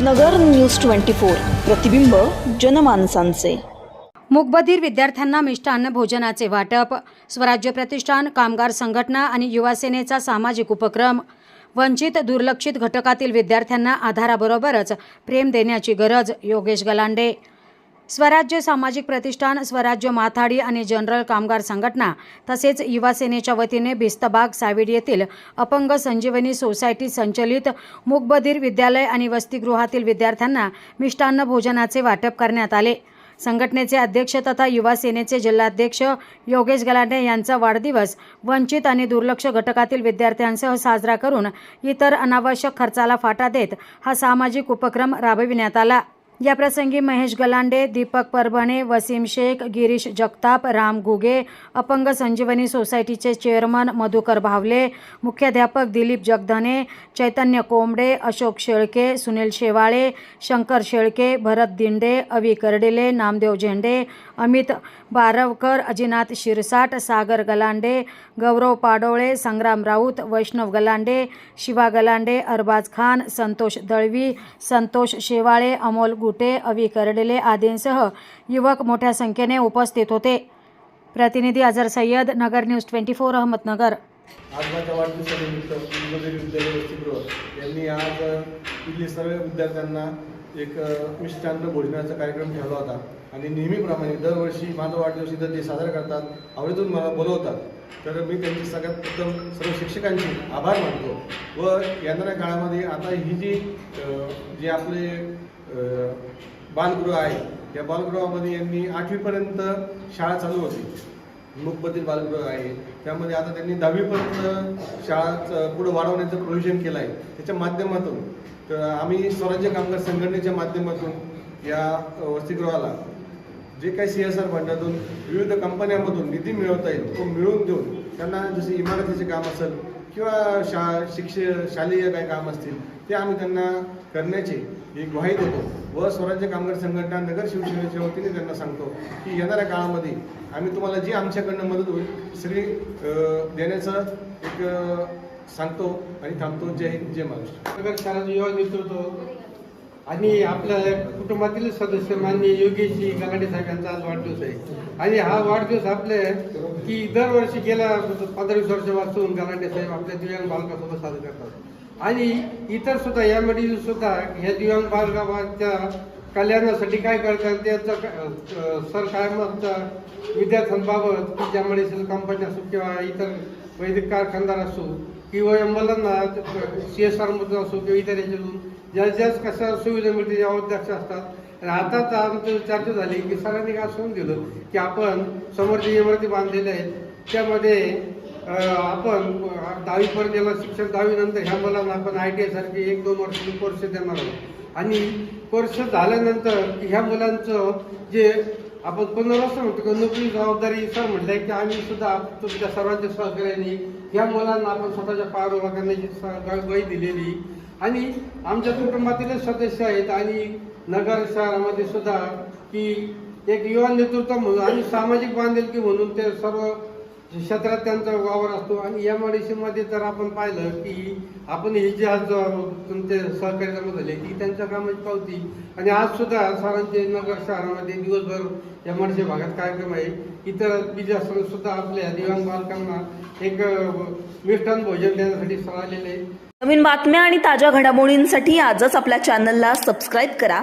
नगर news twenty four. प्रतिबिंब जनमानसांचे. मुकबधीर विद्यार्थ्यांना मिष्टान्न भोजनाचे वाटप स्वराज्य प्रतिष्ठान कामगार संघटना आणि युवासेनेचा सामाजिक उपक्रम. वंचित दुर्लक्षित घटकातील विद्यार्थ्यांना आधाराबरोबरच प्रेम देण्याची गरज योगेश गलांडे. स्वराज्य सामाजिक प्रतिष्ठान स्वराज्य माथाडी आणि जनरल कामगार संघटना तसेच युवासेनेच्या वतीने भिस्तबाग साविड येथील अपंग संजीवनी सोसायटी संचलित मुकबधीर विद्यालय आणि वसतिगृहातील विद्यार्थ्यांना मिष्टान्न भोजनाचे वाटप करण्यात आले. संघटनेचे अध्यक्ष तथा युवा सेनेचे जिल्हाध्यक्ष योगेश गलांडे यांचा वाढदिवस वंचित आणि दुर्लक्ष घटकातील विद्यार्थ्यांसह साजरा करून इतर अनावश्यक खर्चाला फाटा देत हा सामाजिक उपक्रम राबविण्यात आला. याप्रसंगी महेश गलांडे दीपक परभणे वसीम शेख गिरीश जगताप राम गुगे अपंग संजीवनी सोसायटीचे चेअरमन मधुकर भावले मुख्याध्यापक दिलीप जगधने चैतन्य कोंबडे अशोक शेळके सुनील शेवाळे शंकर शेळके भरत दिंडे अवी करडेले नामदेव झेंडे अमित बारवकर अजिनाथ शिरसाट सागर गलांडे गौरव पाडोळे संग्राम राऊत वैष्णव गलांडे शिवा गलांडे अरबाज खान संतोष दळवी संतोष शेवाळे अमोल गुटे अवी कर्डिले आदींसह युवक मोठ्या संख्येने उपस्थित होते. प्रतिनिधी Azhar Sayyad Nagar news twenty four Ahmednagar. आज माझ्या वाढदिवसानिमित्त मुंबई विद्यालय वसतिगृह यांनी आज इथले सर्व विद्यार्थ्यांना एक मिष्टान्न भोजनाचा कार्यक्रम ठेवला होता. आणि नेहमीप्रमाणे दरवर्षी माझा वाढदिवस इथं ते साजरा करतात आवडीतून मला बोलवतात. तर मी त्यांचे सगळ्यात प्रथम सर्व शिक्षकांचे आभार मानतो. व येणाऱ्या काळामध्ये आता ही जी जे आपले बालगृह आहे. या बालगृहामध्ये यांनी आठवीपर्यंत शाळा चालू होती. मूकबधीर बालगृह आहे. त्यामध्ये आता त्यांनी दहावीपर्यंत शाळा पुढे वाढवण्याचं प्रोव्हिजन केलं आहे त्याच्या माध्यमातून तर आम्ही स्वराज्य कामगार संघटनेच्या माध्यमातून या वसतिगृहाला जे काही सी एस आर फंडातून विविध कंपन्यांमधून निधी मिळवता येईल तो मिळवून देऊन त्यांना जसे इमारतीचे काम असेल किंवा शा शिक्ष शालेय काही काम असतील ते आम्ही त्यांना करण्याचे ही ग्वाही देतो व स्वराज्य कामगार संघटना नगर शिवसेनेच्या वतीने त्यांना सांगतो की येणाऱ्या काळामध्ये आम्ही तुम्हाला जी आमच्याकडनं मदत होईल सगळी देण्याचं एक सांगतो आणि थांबतो. जय हिंद जय महाराष्ट्र. नगर युवा नेतृत्व आणि आपल्या कुटुंबातील सदस्य मान्य योगेशजी गलांडे साहेब यांचा आज वाढदिवस आहे. आणि हा वाढदिवस आपले की दरवर्षी गेल्या पंधरा वीस वर्षापासून गलांडे साहेब आपल्या दिव्यांग बालकासोबत साजरा करतात. आणि इतर सुद्धा यामध्ये सुद्धा ह्या दिव्यांग बालकाच्या कल्याणासाठी काय करतात त्याचं सर कायम आमच्या विद्यार्थ्यांबाबत की ज्यामुळे कंपन्या असो किंवा इतर वैदिक कारखानदार असो किंवा मुलांना सी एस आर मधून असो किंवा इतर याच्यातून ज्या ज्या कशा सुविधा मिळते ज्या अध्यक्ष असतात. आता तर आमचं चर्चा झाली की सरांनी काय सांगून दिलं की आपण समोर जी इमारती बांधलेल्या आहेत त्यामध्ये आपण दहावीपर्यंत याला शिक्षण दहावीनंतर ह्या मुलांना आपण आय टी आयसारखे एक दोन वर्ष कोर्स देणार आहोत. आणि कोर्स झाल्यानंतर ह्या मुलांचं जे आपण पुनर्वसन म्हणतो की नोकरी जबाबदारी सर म्हटलंय की आम्ही सुद्धा तुमच्या सर्वांच्या सहकार्याने ह्या मुलांना आपण स्वतःच्या पायावर उभा करण्याची स- दिलेली. आणि आमच्या कुटुंबातीलच सदस्य आहेत आणि नगर शहरामध्ये सुद्धा की एक युवा नेतृत्व म्हणून आणि सामाजिक बांधिलकी म्हणून ते सर्व क्षेत्रात त्यांचा वावर असतो आणि एममध्ये जर आपण पाहिलं की आपण हे जे आज तुमचे सहकारी जमा झाले ती त्यांच्या कामाची पावती आणि आज सुद्धा सरांचे नगर शहरामध्ये दिवसभर एम भागात कार्यक्रम आहे. इतर बीजा सुद्धा आपल्या दिव्यांग बालकांना एक अं, मिष्टान भोजन देण्यासाठी सर आलेले आहे. नवीन बातम्या आणि ताज्या घडामोडींसाठी आजच आपल्या चॅनलला सबस्क्राईब करा.